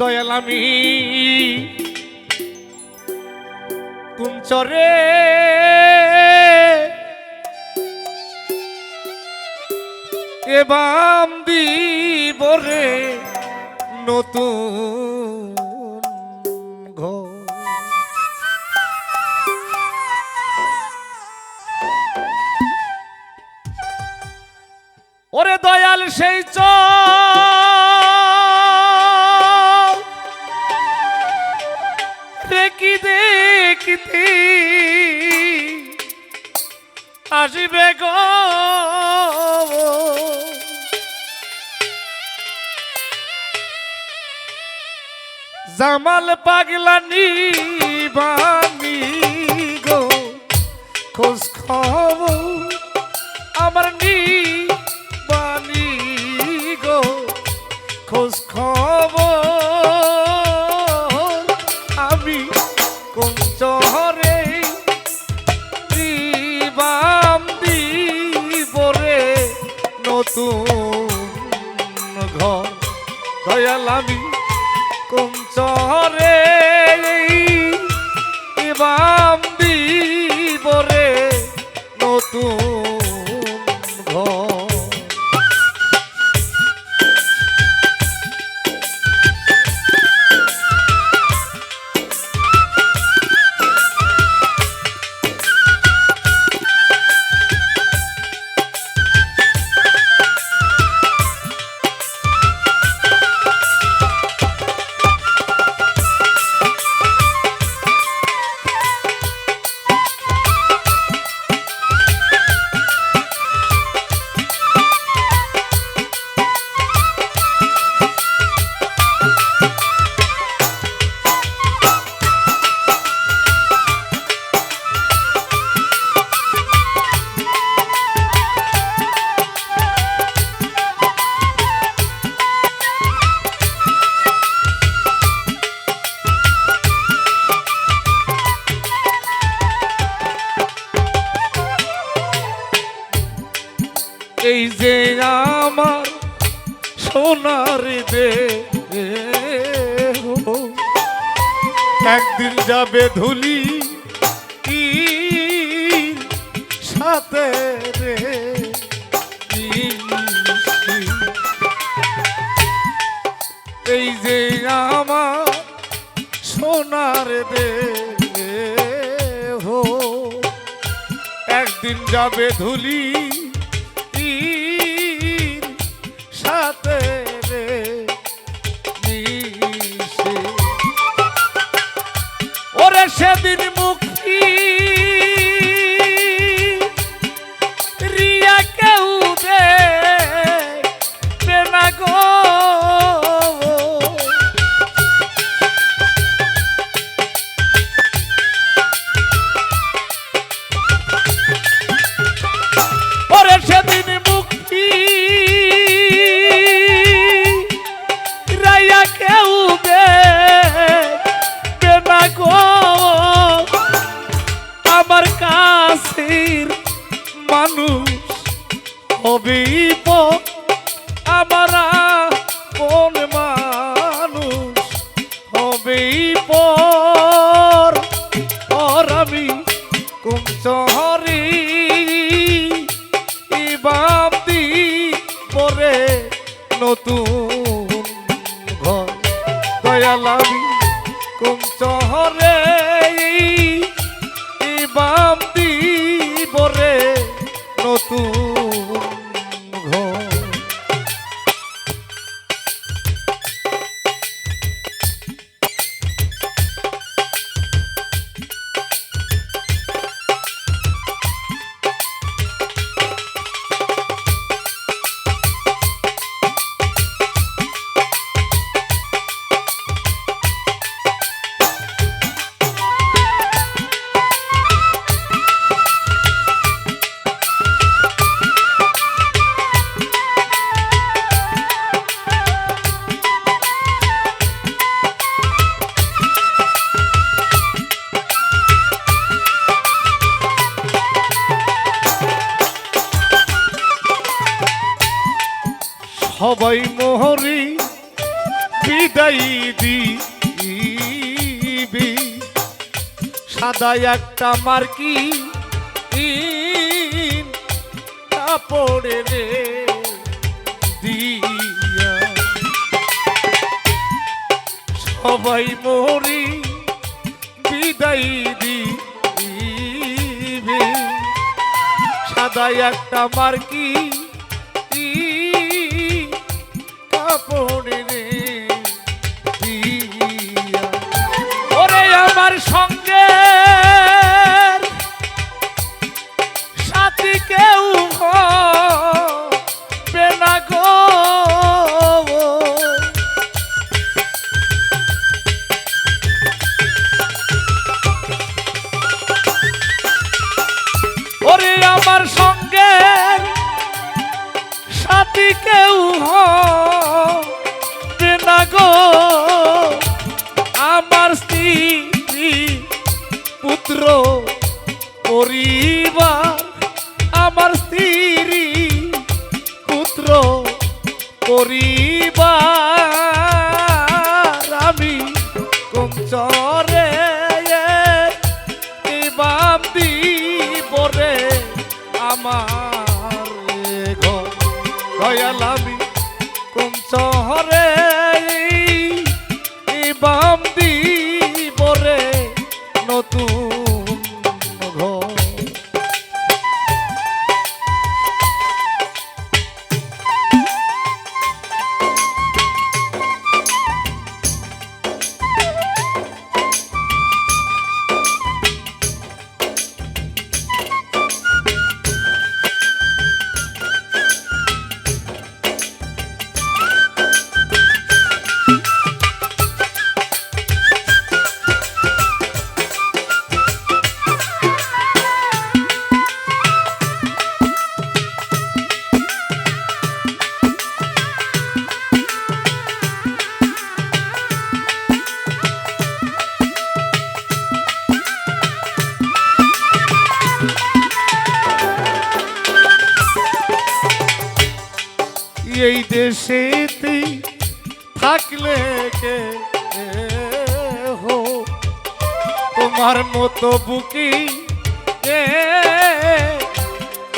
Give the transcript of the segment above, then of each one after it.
দয়াল আমি। কুঞ্চরে এবাম দিব রে নতুন ঘর। ওরে দয়াল সেই চল আসিবে গো। জামাল পাগলা বানি গো। খোঁজ খবর আমার নি ঘর দয়াল আমি কুমচরে চহরে এই যে আমার সোনার দে একদিন যাবে ধুলি কি সাথে রে। এই যে আমার সোনার দে একদিন যাবে ধুলি ওরে মানুষ হবেই প আমার কোন মানুষ পর পর আমি কুমচহরি শহরে? সবাই মোহরি, বিদায় দিবি। সাদা একটা মার্কি কাপড়ে দিয়া। সবাই মোহরি, বিদায় দিবি। সাদা একটা মার্কি আপনি চরে তোমার মতো বুকি রে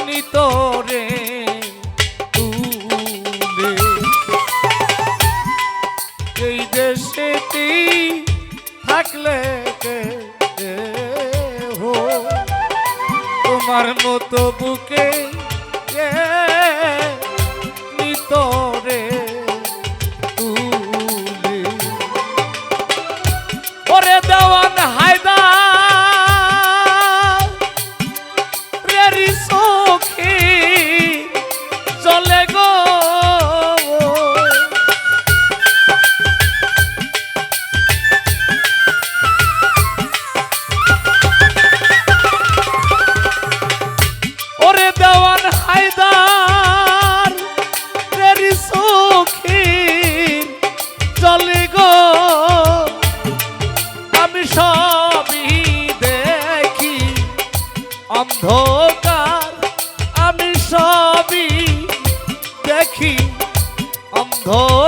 নিতরে তুলে। এই দেশেটি থাকলে হো? তোমার মতো বুকে নিতরে Oh.